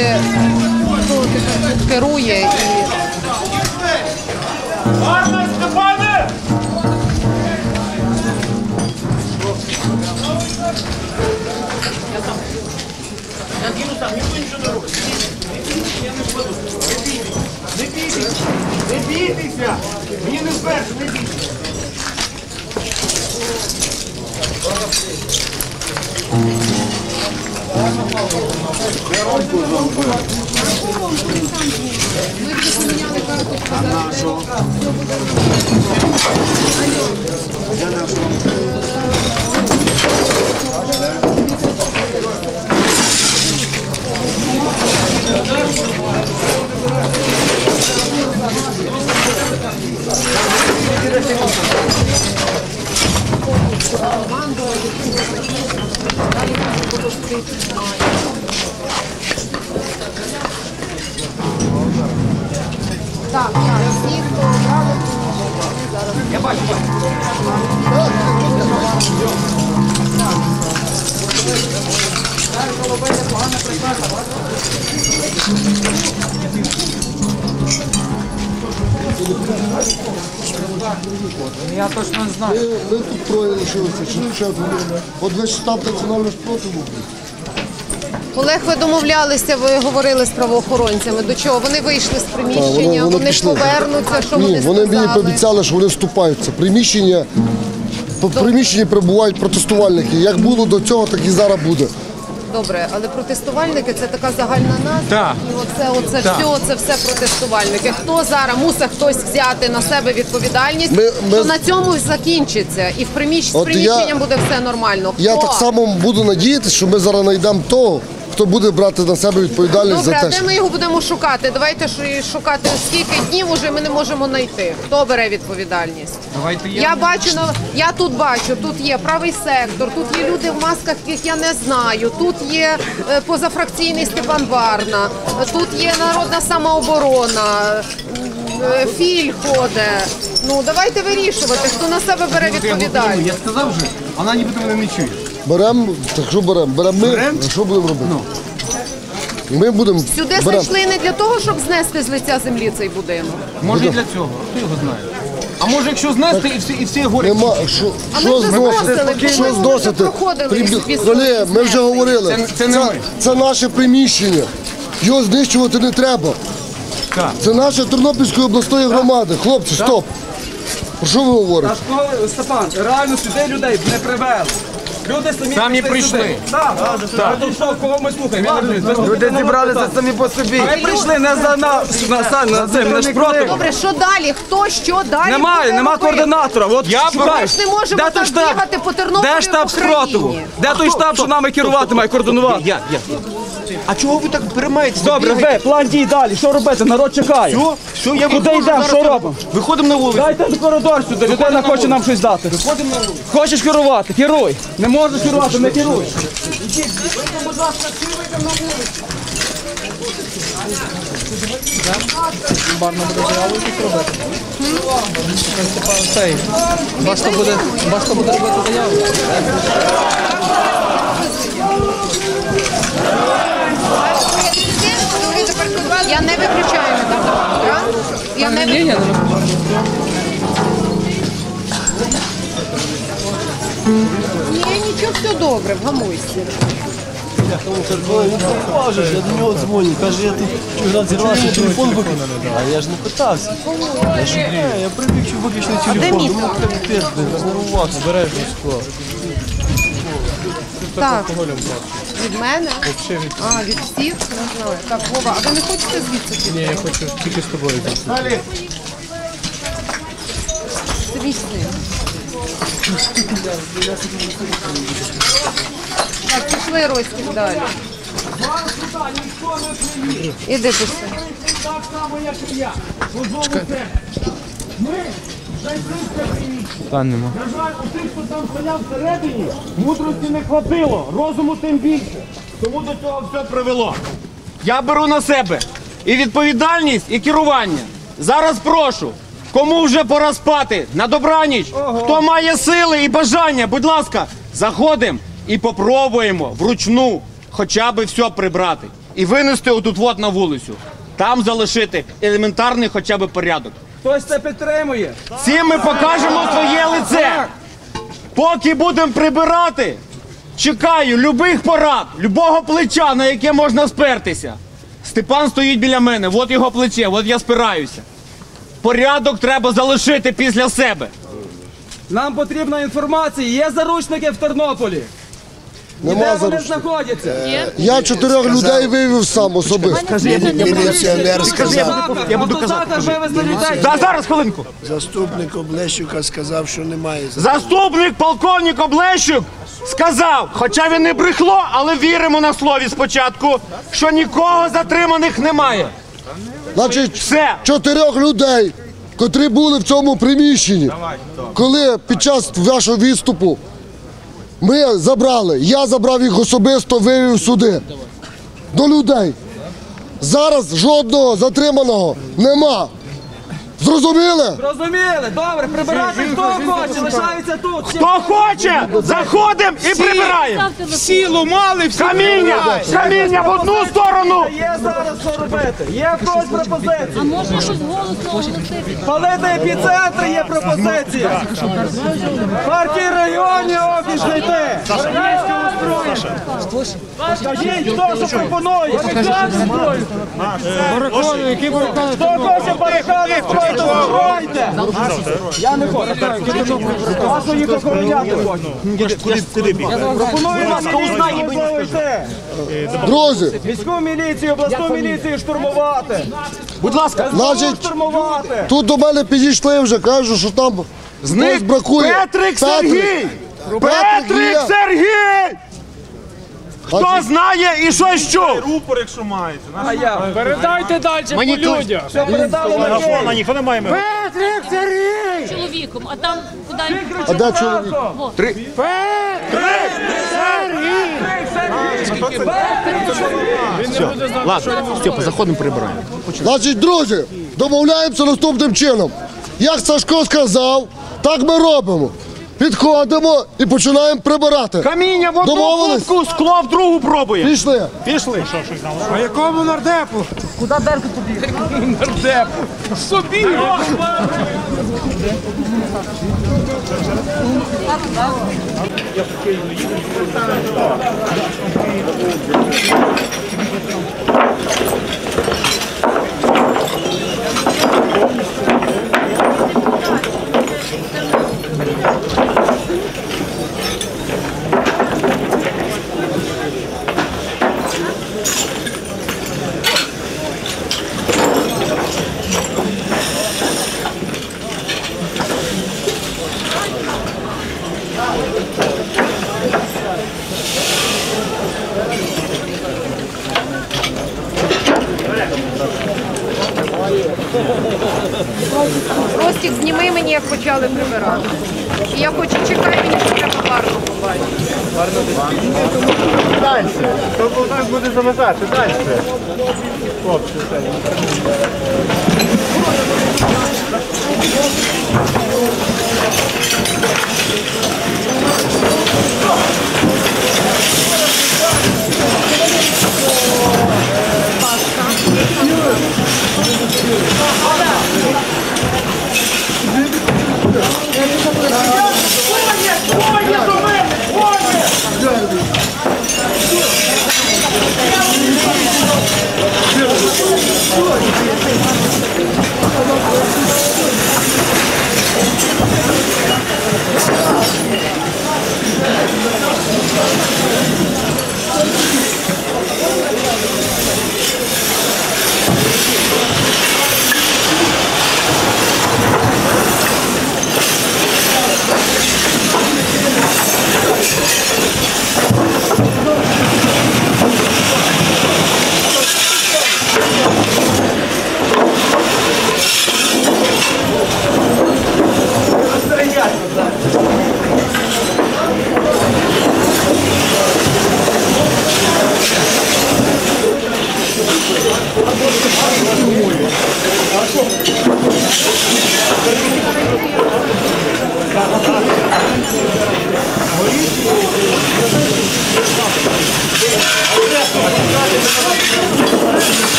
я зрозуміти, хто тут керує і Гарно, Степане! Не бійтеся! Не бійтеся! Мені не вперше, не бійтеся! А поміняли що? Так, так, всі, хто брали Я точно не знаю. Ми, тут троє лишилися, чи ще один. От ви ж національну спротиву. Олег, ви домовлялися, ви говорили з правоохоронцями. До чого? Вони вийшли з приміщення, вони, пішли. повернуться, що Ні, вони вони мені сказали? пообіцяли, що вони вступаються. Приміщення, по приміщенні перебувають протестувальники. Як було до цього, так і зараз буде. Добре, але протестувальники це така загальна назва. Так. І оце, оце все, це все протестувальники. Хто зараз мусить хтось взяти на себе відповідальність, Ми- ми- що на цьому закінчиться, і в приміщ... з От приміщенням я- буде все нормально. Я Хто? так само буду надіятися, що ми зараз знайдемо того, хто буде брати на себе відповідальність Добре, за а те, де що ми його будемо шукати? Давайте ж шукати скільки днів уже ми не можемо знайти. Хто бере відповідальність? Давайте я. Я бачу на я тут бачу. Тут є правий сектор, тут є люди в масках, яких я не знаю. Тут є е, позафракційний Степан Варна, тут є народна самооборона. е, Філь ходить. Ну давайте вирішувати, хто на себе бере відповідальність. Я сказав вже, вона нібито мене не чує. Беремо, так що беремо? Беремо ми, Берем? а що будемо робити? Ми будемо Сюди беремо. зайшли не для того, щоб знести з лиця землі цей будинок. Може і для цього. Хто його знає? А може, якщо знести і всі, і всі горять. Нема, що, А що ми вже зносити? зносили, Що ми вже зносити? проходили Прибі- Колеги, ми вже говорили. Це- це не ми. це наше приміщення. Його знищувати не треба. Так. Це наша Тернопільської обласної громади. Хлопці, стоп. Про що ви говорите? Школи, Степан, реально сюди людей не привели. Люди самі, Самі прийшли. Так, так. Що, кого ми слухаємо? Люди зібралися самі по собі. Ми прийшли не за нас, на, на, на цим, не проти. Добре, що далі? Хто що далі? Немає, нема робити? координатора. От Я шукай. Ми ж не можемо Де так штаб? бігати по Тернополю Де і штаб спротиву? Де той штаб, що нами керувати має координувати? Я, я. А чого ви так переймаєтесь? Добре, ви, план дій далі. Що робити? Народ чекає. Все, все, я Куди виходжу йдемо? зараз. Що робимо? Виходимо на вулицю. Дайте на коридор сюди, людина хоче нам щось дати. Виходимо на вулицю. Хочеш керувати? Керуй. Не можеш керувати, не керуй. Цей, важко буде, важко буде робити заяву. Метафору, так? Я не виключаю. Ні, нічого, все добре, вгамуйся. Боже, я до нього дзвоню, каже, я тут вчора зірвався, телефон виключив. А я ж не питався. Я ж не, я прибіг, що виключний де телефон. Думав, капець, рознервувався, обережно склав. Так. Від мене? А, від всіх? Не знаю. Так, Вова, а ви не хочете звідси піти? Ні, я хочу тільки з тобою. Мій син. Так, пішли Ростик далі. Іди пиши. Так само, як і я. Ми Та нема. На жаль, у тих, хто там стояв всередині, мудрості не хватило, розуму тим більше. Тому до цього все привело. Я беру на себе і відповідальність, і керування. Зараз прошу, кому вже пора спати на добраніч, хто має сили і бажання, будь ласка, заходимо і попробуємо вручну хоча б все прибрати і винести отут вот на вулицю. Там залишити елементарний хоча б порядок. Хтось це підтримує. Цим ми покажемо своє лице. Поки будемо прибирати, чекаю любих порад, любого плеча, на яке можна спертися. Степан стоїть біля мене, от його плече, от я спираюся. Порядок треба залишити після себе. Нам потрібна інформація. Є заручники в Тернополі. Нема де вони заручників. знаходяться? Я чотирьох людей вивів сам особисто. Міліціонер сказав, Я буду казати. Вивезли людей. Да, зараз хвилинку. заступник Облещука сказав, що немає. Заступник полковник Облещук сказав, хоча він не брехло, але віримо на слові спочатку, що нікого затриманих немає. Значить, Все. чотирьох людей, котрі були в цьому приміщенні, коли під час вашого відступу ми забрали, я забрав їх особисто, вивів сюди. До людей. Зараз жодного затриманого нема. Зрозуміли? Розуміли? Добре, прибирати хто хоче, лишаються тут. Всі Хто хоче, заходимо і прибираємо. Сілу мали, всі Каміння, каміння в одну сторону. Є зараз що робити. Є в когось пропозиції. Можна щось голосно оголосити? Палити епіцентр є пропозиція. Партії районів офіс знайти. Скажіть, хто що пропонує? які барикади? Хто хоче барикади строїти. Я не хочу. Що їх охороняти хочу? Пропоную вам міліцію йти. Друзі, Міську міліцію, обласну міліцію штурмувати. Будь ласка, значить, Штурмувати. тут до мене підійшли вже, кажуть, що там з них бракує. Петрик Сергій. Петрик. Сергій. Хто знає і щось чув? А я. Передайте далі по людях. Все передали на Київ. Петрик Сергій. Чоловіком, а там куди А де чоловік? Ладно, Степа, заходимо, прибираємо. Значить, друзі, домовляємося наступним чином. Як Сашко сказав, так ми робимо. Підходимо і починаємо прибирати. Каміння в одну Домовились? кутку, скло в другу пробує. Пішли. Пішли. А якому нардепу? Куди дерку тобі? Нардепу. Собі. як почали прибирати. І я хочу чекати, мені що треба гарно побачити. Далі. Тобто так буде замикати. Далі. Хлопці, все.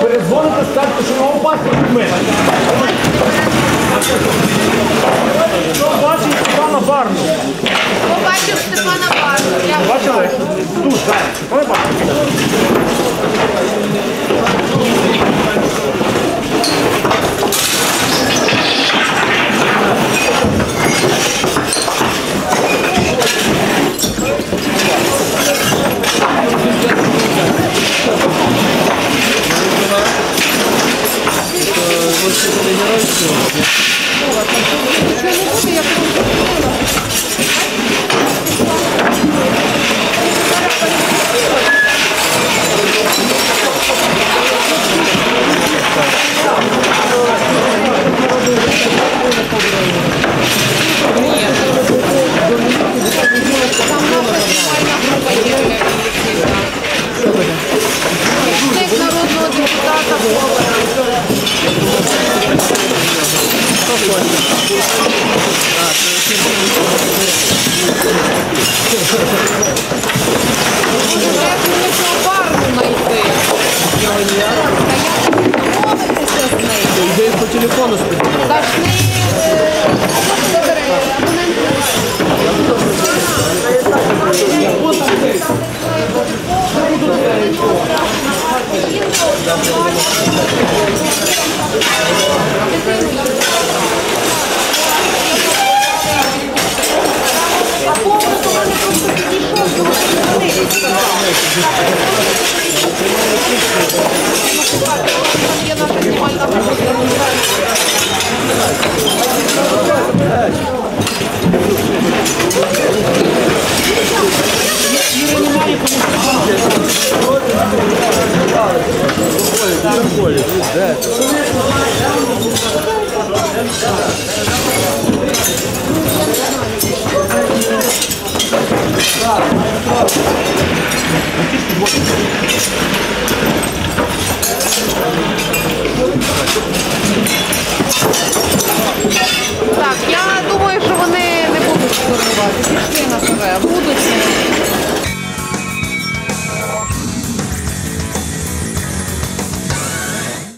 Перезвоните, скажете, що його паспорт мене. Хто бачив Степана Барну? Побачив Степана Барну. Бачили? Тут, так. Ви бачите? Телефону спитати? Та ж не е. А повністю вони просто підійшов до мене Є Так, я думаю, що вони не будуть штурмувати. Пішли на себе, будуть.